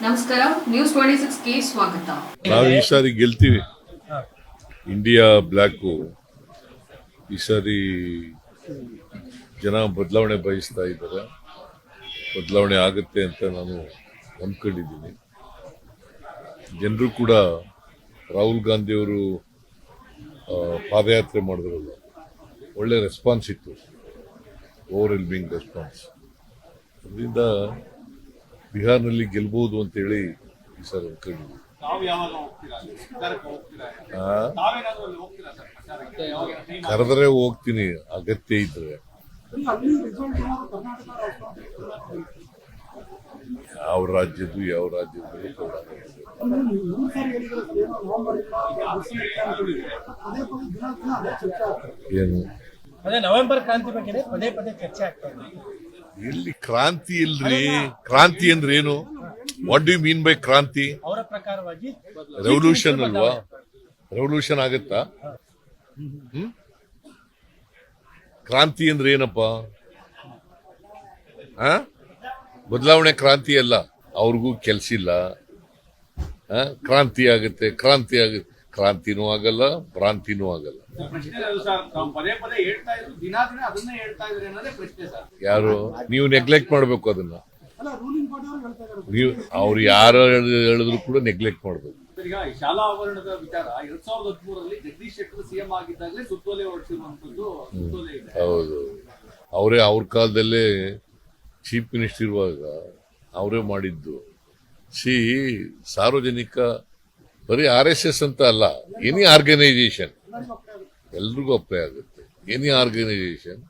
ನಮಸ್ಕಾರ news twenty ಸಿಕ್ಸ್ಗೆ ಸ್ವಾಗತ. ನಾವು ಈ ಸಾರಿ ಗೆಲ್ತೀವಿ. ಇಂಡಿಯಾ ಬ್ಲ್ಯಾಕು ಈ ಸಾರಿ ಜನ ಬದಲಾವಣೆ ಬಯಸ್ತಾ ಇದ್ದಾರೆ. ಬದಲಾವಣೆ ಆಗುತ್ತೆ ಅಂತ ನಾನು ಅಂದ್ಕೊಂಡಿದ್ದೀನಿ. ಜನರು ಕೂಡ ರಾಹುಲ್ ಗಾಂಧಿಯವರು ಪಾದಯಾತ್ರೆ ಮಾಡಿದ್ರಲ್ಲ, ಒಳ್ಳೆ ರೆಸ್ಪಾನ್ಸ್ ಇತ್ತು. ಓವರ್ ವೆಲ್ಮಿಂಗ್ ರೆಸ್ಪಾನ್ಸ್ ಅದರಿಂದ ಬಿಹಾರ್ನಲ್ಲಿ ಗೆಲ್ಬಹುದು ಅಂತೇಳಿ ಈ ಸಲ ಅನ್ಕೊಂಡಿದ್ದೀನಿ ತಾವು ಯಾವಾಗ ಹೋಗ್ತೀರಾ? ಪ್ರಚಾರಕ್ಕೆ ಹೋಗ್ತೀರಾ? ಆ? ತಾವೇನಾದ್ರೂ ಅಲ್ಲಿ ಹೋಗ್ತೀರಾ ಸರ್ ಪ್ರಚಾರಕ್ಕೆ? ಯಾವಾಗ ಟೀಮ್ ಕರೆದ್ರೆ ಹೋಗ್ತೀನಿ ಅಗತ್ಯ ಇದ್ರೆ. ಯಾವ ರಾಜ್ಯದ್ದು ಯಾವ ರಾಜ್ಯದ್ದು ಏನು? ಅದೇ ನವೆಂಬರ್ ಕ್ರಾಂತಿ ಬಗ್ಗೆ ಪದೇ ಪದೇ ಚರ್ಚೆ ಆಗ್ತಾ ಇದೆ. ಎಲ್ಲಿ ಕ್ರಾಂತಿ ಇಲ್ರಿ? ಕ್ರಾಂತಿ ಅಂದ್ರೆ ಏನು ವಾಟ್ ಡು ಮೀನ್ ಬೈ ಕ್ರಾಂತಿ? ರೆವಲ್ಯೂಷನ್ ಅಲ್ವಾ? ರೆವಲ್ಯೂಷನ್ ಆಗತ್ತಾ? ಕ್ರಾಂತಿ ಅಂದ್ರೆ ಏನಪ್ಪ ಆ? ಬದಲಾವಣೆ ಕ್ರಾಂತಿ ಅಲ್ಲ. ಅವ್ರಿಗೂ ಕೆಲ್ಸ ಇಲ್ಲ. ಆ? ಕ್ರಾಂತಿ ಆಗುತ್ತೆ ಕ್ರಾಂತಿ ಆಗುತ್ತೆ. ಕ್ರಾಂತಿನೂ ಆಗಲ್ಲ ಭ್ರಾಂತಿನೂ ಆಗಲ್ಲ. ಪ್ರಶ್ನೆ ಅದು ಸರ್ ಪದೇ ಪದೇ ಹೇಳ್ತಾ ಇದ್ರು ದಿನ ದಿನ ಅದನ್ನೇ ಹೇಳ್ತಾ ಇದ್ರೆ ಅನ್ನೋದೇ ಪ್ರಶ್ನೆ ಸರ್. ಯಾರು? ನೀವು ನೆಗ್ಲೆಕ್ಟ್ ಮಾಡಬೇಕು ಅದನ್ನ. ನೀವು ಅವ್ರು ಯಾರು ಹೇಳಿದ್ರು ಕೂಡ ನೆಗ್ಲೆಕ್ಟ್ ಮಾಡಬೇಕು. ಈಗ ಈ ಶಾಲಾ ಆವರಣದ ವಿಚಾರ ಎರಡ್ ಸಾವಿರದ ಹದಿಮೂರರಲ್ಲಿ ಜಗದೀಶ್ ಶೆಟ್ಟರ್ ಸಿಎಂ ಆಗಿದ್ದಾಗಲೇ ಸುತ್ತೋಲೆ ಹೊರಡಿಸಿರುವಂತದ್ದು ಸುತ್ತೋಲೆ ಇದೆ. ಹೌದು. ಅವರೇ ಅವ್ರ ಕಾಲದಲ್ಲೇ ಚೀಫ್ ಮಿನಿಸ್ಟರ್ ಇರುವಾಗ ಅವರೇ ಮಾಡಿದ್ದು. ಸಿ ಸಾರ್ವಜನಿಕ ಬರೀ ಆರ್ ಎಸ್ ಎಸ್ ಅಂತ ಅಲ್ಲ ಎನಿ ಆರ್ಗನೈಸೇಷನ್ ಎಲ್ರಿಗೂ ಅಪ್ಲೈ ಆಗುತ್ತೆ. ಎನಿ ಆರ್ಗನೈಸೇಷನ್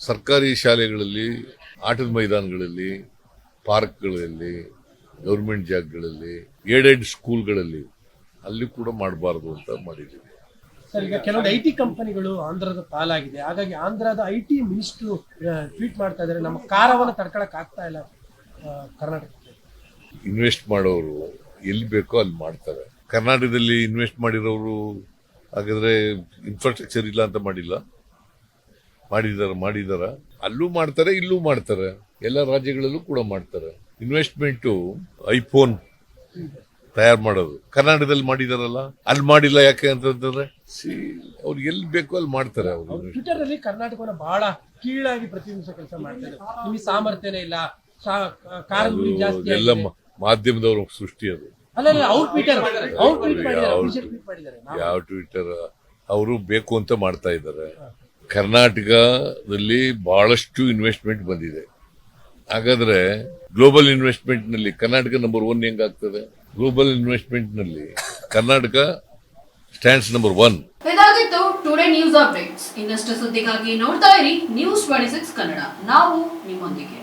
ಸರ್ಕಾರಿ ಶಾಲೆಗಳಲ್ಲಿ ಆಟದ ಮೈದಾನಗಳಲ್ಲಿ ಪಾರ್ಕ್ಗಳಲ್ಲಿ ಗೌರ್ಮೆಂಟ್ ಜಾಗಗಳಲ್ಲಿ ಏಡೆಡ್ ಸ್ಕೂಲ್ಗಳಲ್ಲಿ ಅಲ್ಲಿ ಕೂಡ ಮಾಡಬಾರ್ದು ಅಂತ ಮಾಡಿದ್ದೀವಿ. ಸರ್ ಈಗ ಕೆಲವೊಂದು ಐ ಟಿ ಕಂಪನಿಗಳು ಆಂಧ್ರದ ಪಾಲಾಗಿದೆ. ಹಾಗಾಗಿ ಆಂಧ್ರದ ಐ ಟಿ ಮಿನಿಸ್ಟ್ರು ಟ್ವೀಟ್ ಮಾಡ್ತಾ ಇದ್ದಾರೆ. ನಮ್ಮ ಕಾರವನ್ನು ತಡ್ಕೊಳಕ್ ಆಗ್ತಾ ಇಲ್ಲ ಕರ್ನಾಟಕ ಇನ್ವೆಸ್ಟ್ ಮಾಡೋರು ಎಲ್ಲಿ ಬೇಕೋ ಅಲ್ಲಿ ಮಾಡ್ತಾರೆ. ಕರ್ನಾಟಕದಲ್ಲಿ ಇನ್ವೆಸ್ಟ್ ಮಾಡಿರೋರು ಹಾಗಾದ್ರೆ ಇನ್ಫ್ರಾಸ್ಟ್ರಕ್ಚರ್ ಇಲ್ಲ ಅಂತ ಮಾಡಿಲ್ಲ. ಮಾಡಿದಾರ ಮಾಡಿದಾರ. ಅಲ್ಲೂ ಮಾಡ್ತಾರೆ ಇಲ್ಲೂ ಮಾಡ್ತಾರೆ. ಎಲ್ಲ ರಾಜ್ಯಗಳಲ್ಲೂ ಕೂಡ ಮಾಡ್ತಾರೆ. ಇನ್ವೆಸ್ಟ್ಮೆಂಟು ಐಫೋನ್ ತಯಾರು ಮಾಡೋದು. ಕರ್ನಾಟಕದಲ್ಲಿ ಮಾಡಿದಾರಲ್ಲ? ಅಲ್ಲಿ ಮಾಡಿಲ್ಲ ಯಾಕೆ ಅಂತಂದ್ರೆ ಸಿ ಅವ್ರು ಎಲ್ಲಿ ಬೇಕೋ ಅಲ್ಲಿ ಮಾಡ್ತಾರೆ ಅವರು ಟ್ವಿಟರ್ ಅಲ್ಲಿ ಕರ್ನಾಟಕವನ್ನು ಬಹಳ ಕೀಳಾಗಿ ಪ್ರತಿಬಿಂಬಿಸೋ ಕೆಲಸ ಮಾಡ್ತಾರೆ. ನಿಮಗೆ ಸಾಮರ್ಥ್ಯನೇ ಇಲ್ಲ. ಜಾಸ್ತಿ ಮಾಧ್ಯಮದವ್ರ ಸೃಷ್ಟಿ ಅದು. ಯಾವ ಟ್ವಿಟರ್ ಅವರು ಬೇಕು ಅಂತ ಮಾಡ್ತಾ ಇದ್ದಾರೆ. ಕರ್ನಾಟಕದಲ್ಲಿ ಬಹಳಷ್ಟು ಇನ್ವೆಸ್ಟ್ಮೆಂಟ್ ಬಂದಿದೆ. ಹಾಗಾದ್ರೆ ಗ್ಲೋಬಲ್ ಇನ್ವೆಸ್ಟ್ಮೆಂಟ್ನಲ್ಲಿ ಕರ್ನಾಟಕ ನಂಬರ್ ಒನ್ ಹೆಂಗಾಗ್ತದೆ ಗ್ಲೋಬಲ್ ಇನ್ವೆಸ್ಟ್ಮೆಂಟ್ನಲ್ಲಿ ಕರ್ನಾಟಕ ಸ್ಟ್ಯಾಂಡ್ಸ್ ನಂಬರ್ ಒನ್ ಇದಾಗಿತ್ತು ಟುಡೇ ನ್ಯೂಸ್ ಅಪ್ಡೇಟ್ಸ್ ಇನ್ನಷ್ಟು ಸುದ್ದಿಗಾಗಿ ನೋಡ್ತಾ ಇರಿ ನ್ಯೂಸ್ ಟ್ವೆಂಟಿ ಸಿಕ್ಸ್ ಕನ್ನಡ ನಾವು ನಿಮ್ಮೊಂದಿಗೆ.